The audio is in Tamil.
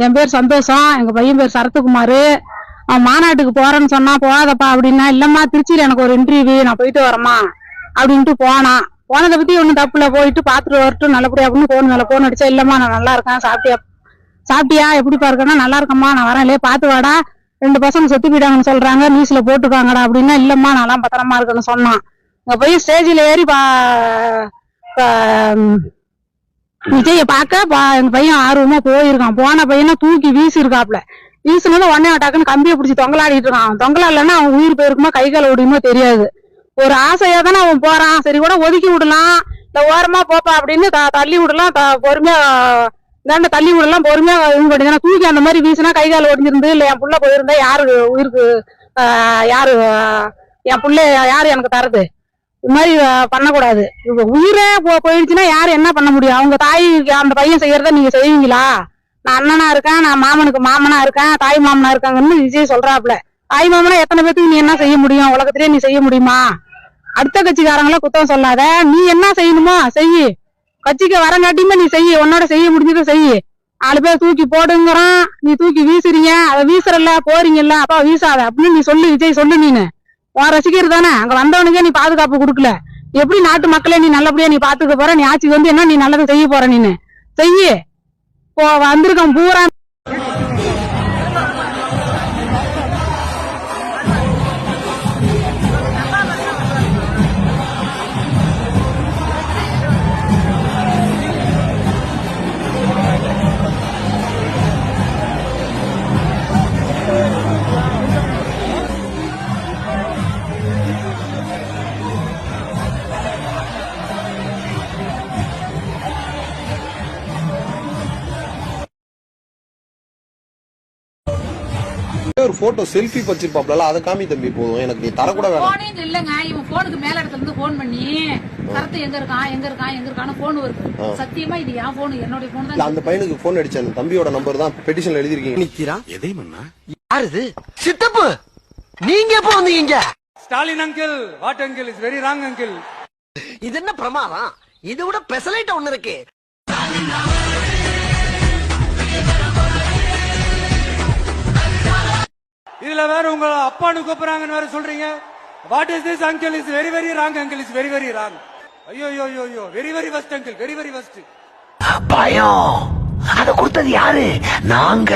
என் பேர் சந்தோஷம் எங்க பையன் பேர் சரத்குமார். அவன் மாநாட்டுக்கு போறேன்னு சொன்னா போகாதப்பா அப்படின்னா இல்லம்மா திருச்சியில எனக்கு ஒரு இன்டர்வியூ நான் போயிட்டு வரேம்மா அப்படின்ட்டு போனான். போனதை பத்தி ஒன்றும் தப்புல போயிட்டு பார்த்துட்டு வரட்டும் நல்லபடியா அப்படின்னு போன் மேல போன் அடிச்சா இல்லம்மா நான் நல்லா இருக்கேன் சாப்பிட்டியா? சாப்பிட்டியா? எப்படிப்பா இருக்கேன்னா நல்லா இருக்கம்மா நான் வரேன் இல்லையே பார்த்து வாடா ரெண்டு பசங்க செத்து போயிட்டாங்கன்னு சொல்றாங்க நியூஸ்ல போட்டுக்காங்கடா அப்படின்னா இல்லம்மா நான்லாம் பத்திரமா இருக்கேன்னு சொன்னான். இங்க போய் ஸ்டேஜில் ஏறி பா- விஜய பார்க்க பா- எங்க பையன் ஆர்வமா போயிருக்கான். போன பையனை தூக்கி வீசிருக்காப்ல. வீசினதும் உடனே டக்குன்னு கம்பியை பிடிச்சி தொங்கலாடிட்டு இருக்கான். தொங்கலாடலன்னா அவன் உயிர் போயிருக்குமா கை கால ஓடியுமோ தெரியாது. ஒரு ஆசையா தானே அவன் போறான். சரி கூட ஒதுக்கி விடலாம். இந்த ஓரமா போப்பா அப்படின்னு தள்ளி விடலாம். த- பொறுமையா இந்த தள்ளி விடலாம். பொறுமையா இது பண்ணிதானே தூக்கி அந்த மாதிரி வீசினா கை கால் ஒடிஞ்சிருந்து இல்ல என் புள்ள போயிருந்தா யாரு உயிருக்கு யாரு என் புள்ள யாரு எனக்கு தரது? இது மாதிரி பண்ணக்கூடாது. இப்போ உயிரே போ போயிடுச்சுன்னா யாரு என்ன பண்ண முடியும்? அவங்க தாய் அந்த பையன் செய்யறத நீங்க செய்வீங்களா? நான் அண்ணனா இருக்கேன் நான் மாமனுக்கு மாமனா இருக்கேன் தாய் மாமனா இருக்காங்கன்னு விஜய் சொல்றாப்ல தாய் மாமனா எத்தனை பேத்துக்கு நீ என்ன செய்ய முடியும்? உலகத்திலேயே நீ செய்ய முடியுமா? அடுத்த கட்சிக்காரங்கள குத்தம் சொல்லாத. நீ என்ன செய்யணுமோ செய்யு. கட்சிக்கு வரங்காட்டியுமே நீ செய்ய. உன்னோட செய்ய முடிஞ்சதை செய்யு. நாலு பேர் தூக்கி போடுங்கிறான். நீ தூக்கி வீசுறீங்க. அதை வீசுறல போறீங்கல்ல அப்பா வீசாத அப்படின்னு நீ சொல்லு விஜய் சொல்லு நீனு. உன் ரசிகர் தானே? அங்க வந்தவனுக்கே நீ பாதுகாப்பு கொடுக்கல. எப்படி நாட்டு மக்களே நீ நல்லபடியா நீ பாத்துக்க போற? நீ ஆட்சிக்கு வந்து என்ன நீ நல்லதை செய்ய போற நீனு? செய்ய. போ வந்திருக்கான் பூரா. ஒரு போட்டோ செல்ஃபி வச்சிருப்பாப்ல அதை காமி தம்பி போதும். எனக்கு நீ தரக்கூட வேணாம். போனே இல்லங்க. இவன் போனுக்கு மேல இடத்துல இருந்து போன் பண்ணி கருத்து எங்க இருக்கான் எங்க இருக்கான் எங்க இருக்கான்னு போன் வருது. சத்தியமா இது என் போன் என்னுடைய போன் தான் அந்த பையனுக்கு போன் அடிச்சேன். அந்த தம்பியோட நம்பர் தான் பெட்டிஷன்ல எழுதிருக்கீங்க நிக்கிறான் எதை மன்னா? யாருது சித்தப்பு! நீங்க எப்ப வந்தீங்க? Stalin uncle what uncle is very wrong uncle இது என்ன பிரமாதம்? இதை விட பெசலைட் ஒண்ணு இருக்கு. இதுல வேற உங்க அப்பான்னு கூப்பிடுறாங்கன்னு வேற சொல்றீங்க. What is this uncle is very very wrong uncle is very very wrong ஐயோ ஐயோ ஐயோ ஐயோ very very first uncle very very first பயம். அத கொடுத்தது யாரு? நாங்க.